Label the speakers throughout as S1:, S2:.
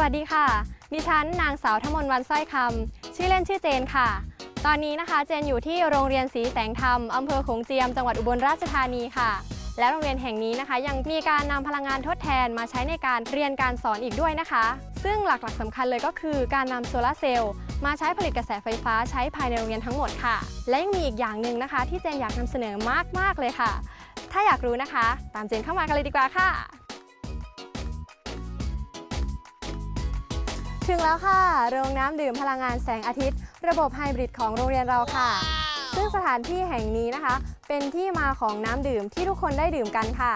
S1: วัสดีค่ะ ดิฉันนางสาวธมนวันสร้อยคำ ชื่อเล่นชื่อเจนค่ะ ตอนนี้นะคะเจนอยู่ที่โรงเรียนศรีแสงธรรมอำเภอโขงเจียม จังหวัดอุบลราชธานีค่ะ และโรงเรียนแห่งนี้นะคะ ยังมีการนำพลังงานทดแทนมาใช้ในการเรียนการสอนอีกด้วยนะคะ ซึ่งหลักๆสำคัญเลยก็คือการนำโซลาร์เซลล์มาใช้ผลิตกระแสไฟฟ้าใช้ภายในโรงเรียนทั้งหมดค่ะ และยังมีอีกอย่างหนึ่งนะคะ ที่เจนอยากนำเสนอมากๆเลยค่ะ ถ้าอยากรู้นะคะ ตามเจนเข้ามากันเลยดีกว่าค่ะ ถึงแล้วค่ะ โรงน้ำดื่มพลังงานแสงอาทิตย์ ระบบไฮบริดของโรงเรียนเราค่ะ ซึ่งสถานที่แห่งนี้นะคะ เป็นที่มาของน้ำดื่มที่ทุกคนได้ดื่มกันค่ะ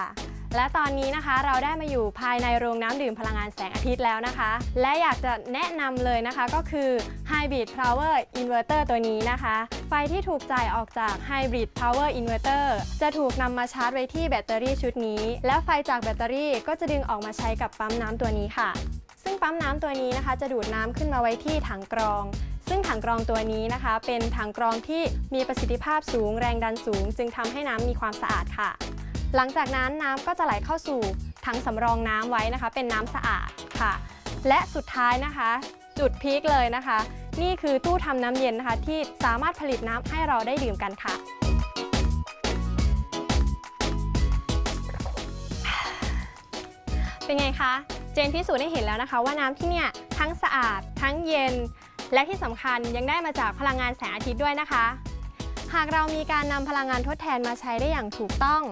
S1: และตอนนี้นะคะเราได้มาอยู่ภายในโรงน้ำดื่มพลังงานแสงอาทิตย์แล้วนะคะ และอยากจะแนะนำเลยนะคะก็คือ Hybrid Power Inverter ตัวนี้นะคะ ไฟที่ถูกจ่ายออกจาก Hybrid Power Inverter จะถูกนำมาชาร์จไว้ที่แบตเตอรี่ชุดนี้ แล้วไฟจากแบตเตอรี่ก็จะดึงออกมาใช้กับปั๊มน้ำตัวนี้ค่ะ ซึ่งปั๊มน้ำตัวนี้นะคะ จะดูดน้ำขึ้นมาไว้ที่ถังกรอง ซึ่งถังกรองตัวนี้นะคะ เป็นถังกรองที่มีประสิทธิภาพสูง แรงดันสูง จึงทำให้น้ำมีความสะอาดค่ะ หลังจากนั้นน้ำก็จะไหลเข้าสู่ถังสำรองน้ำไว้นะคะ เป็นน้ำสะอาดค่ะ และสุดท้ายนะคะ จุดพีคเลยนะคะ นี่คือตู้ทำน้ำเย็นนะคะ ที่สามารถผลิตน้ำให้เราได้ดื่มกันค่ะเป็นไงคะ เจนพิสูจน์ให้เห็นแล้วนะคะ ว่าน้ำที่เนี่ยทั้งสะอาด ทั้งเย็น และที่สำคัญยังได้มาจากพลังงานแสงอาทิตย์ด้วยนะคะ หากเรามีการนำพลังงานทดแทนมาใช้ได้อย่างถูกต้อง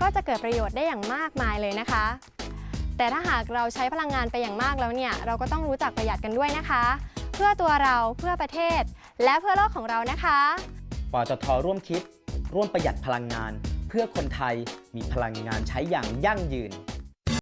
S1: ก็จะเกิดประโยชน์ได้อย่างมากมายเลยนะคะ แต่ถ้าหากเราใช้พลังงานไปอย่างมากแล้วเนี่ยเราก็ต้องรู้จักประหยัดกันด้วยนะคะ เพื่อตัวเราเพื่อประเทศ และเพื่อโลกของเรานะคะ
S2: ปตทร่วมคิด ร่วมประหยัดพลังงาน เพื่อคนไทยมีพลังงานใช้อย่างยั่งยืน